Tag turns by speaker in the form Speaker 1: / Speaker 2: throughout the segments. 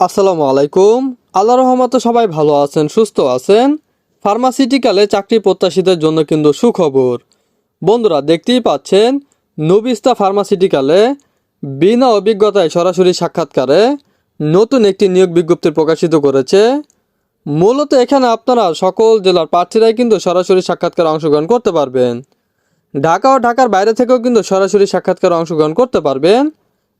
Speaker 1: আসসালামু আলাইকুম। আল্লাহ রহমতে সবাই ভালো আছেন, সুস্থ আছেন। ফার্মাসিউটিক্যালে চাকরি প্রত্যাশীদের জন্য কিন্তু সুখবর। বন্ধুরা, দেখতেই পাচ্ছেন, নবিস্তা ফার্মাসিউটিক্যালে বিনা অভিজ্ঞতায় সরাসরি সাক্ষাৎকারে নতুন একটি নিয়োগ বিজ্ঞপ্তি প্রকাশিত করেছে। মূলত এখানে আপনারা সকল জেলার প্রার্থীরাই কিন্তু সরাসরি সাক্ষাৎকারে অংশগ্রহণ করতে পারবেন। ঢাকা ও ঢাকার বাইরে থেকেও কিন্তু সরাসরি সাক্ষাৎকারে অংশগ্রহণ করতে পারবেন।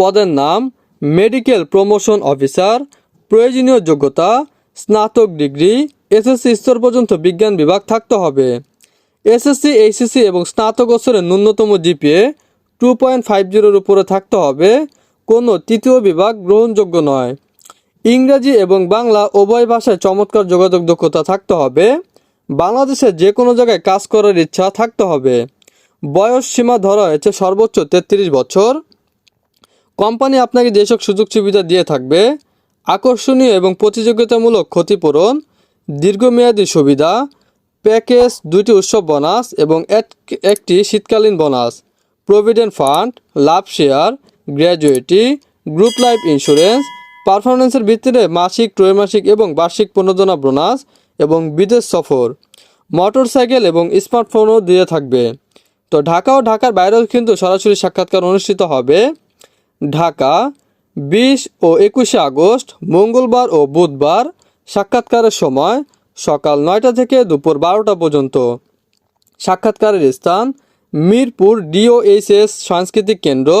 Speaker 1: পদের নাম মেডিকেল প্রমোশন অফিসার, প্রয়োজনীয় যোগ্যতা, স্নাতক ডিগ্রি, এসএসসি স্তর পর্যন্ত বিজ্ঞান বিভাগ থাকতে হবে। এসএসসি, এইচএসসি এবং স্নাতক স্নাতকোত্তরের ন্যূনতম জিপিএ টু পয়েন্ট ফাইভ জিরোর উপরে থাকতে হবে। কোনো তৃতীয় বিভাগ গ্রহণযোগ্য নয়। ইংরাজি এবং বাংলা উভয় ভাষায় চমৎকার যোগাযোগ দক্ষতা থাকতে হবে। বাংলাদেশের যে কোনো জায়গায় কাজ করার ইচ্ছা থাকতে হবে। বয়স সীমা ধরা হয়েছে সর্বোচ্চ তেত্রিশ বছর। কোম্পানি আপনাকে যেসব সুযোগ সুবিধা দিয়ে থাকবে, আকর্ষণীয় এবং প্রতিযোগিতামূলক ক্ষতিপূরণ, দীর্ঘমেয়াদী সুবিধা, প্যাকেজ দুটি উৎসব বোনাস এবং এক- একটি শীতকালীন বোনাস, প্রভিডেন্ট ফান্ড, লাভ share gratuity group life insurance পারফরমেন্সের ভিত্তিতে মাসিক, ত্রৈমাসিক এবং বার্ষিক প্রণোদনা বোনাস এবং বিদেশ সফর মোটর সাইকেল এবং স্মার্টফোনও দিয়ে থাকবে। তো ঢাকা ও ঢাকার বাইরেও কিন্তু সরাসরি সাক্ষাৎকার অনুষ্ঠিত হবে। ঢাকা, বিশ ও একুশে আগস্ট, মঙ্গলবার ও বুধবার সাক্ষাৎকারের সময় সকাল নয়টা থেকে দুপুর বারোটা পর্যন্ত। সাক্ষাৎকারের স্থান মিরপুর ডিওএইচএস সাংস্কৃতিক কেন্দ্র,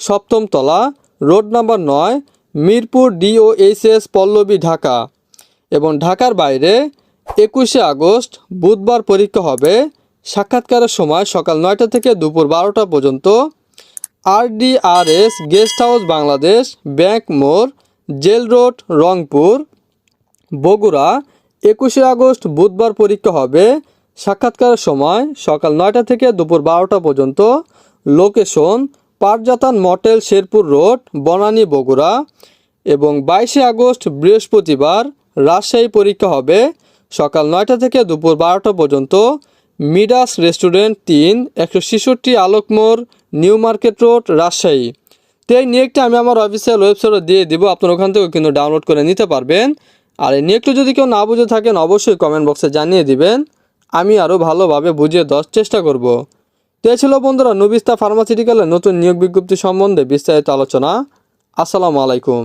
Speaker 1: সপ্তম তলা, রোড নাম্বার নয়, মিরপুর ডিওএইচএস পল্লবী, ঢাকা। এবং ঢাকার বাইরে একুশে আগস্ট বুধবার পরীক্ষা হবে। সাক্ষাৎকারের সময় সকাল নয়টা থেকে দুপুর বারোটা পর্যন্ত RDRS, guest house Bangladesh, bank মোড়, জেল রোড, রংপুর, বগুড়া। একুশে আগস্ট বুধবার পরীক্ষা হবে। সাক্ষাৎকারের সময় সকাল নয়টা থেকে দুপুর বারোটা পর্যন্ত। Location Parjatan motel Sherpur road, Banani, Bogura. এবং বাইশে আগস্ট বৃহস্পতিবার রাজশাহী পরীক্ষা হবে। সকাল নয়টা থেকে দুপুর বারোটা পর্যন্ত মিডাস রেস্টুরেন্ট তিন, একশো ছেষট্টি Alokmor new market road, Rajshahi. তো এই নিয়োগটা আমি আমার অফিসিয়াল ওয়েবসাইটে দিয়ে দিব, আপনার ওখান থেকেও কিন্তু ডাউনলোড করে নিতে পারবেন। আর এই নিয়োগটা যদি কেউ না বুঝে থাকেন, অবশ্যই কমেন্ট বক্সে জানিয়ে দিবেন। আমি আরও ভালোভাবে বুঝিয়ে দেওয়ার চেষ্টা করব। তো এই ছিল বন্ধুরা, নুবিস্তা ফার্মাসিউটিক্যালের নতুন নিয়োগ বিজ্ঞপ্তি সম্বন্ধে বিস্তারিত আলোচনা। আসসালামু আলাইকুম।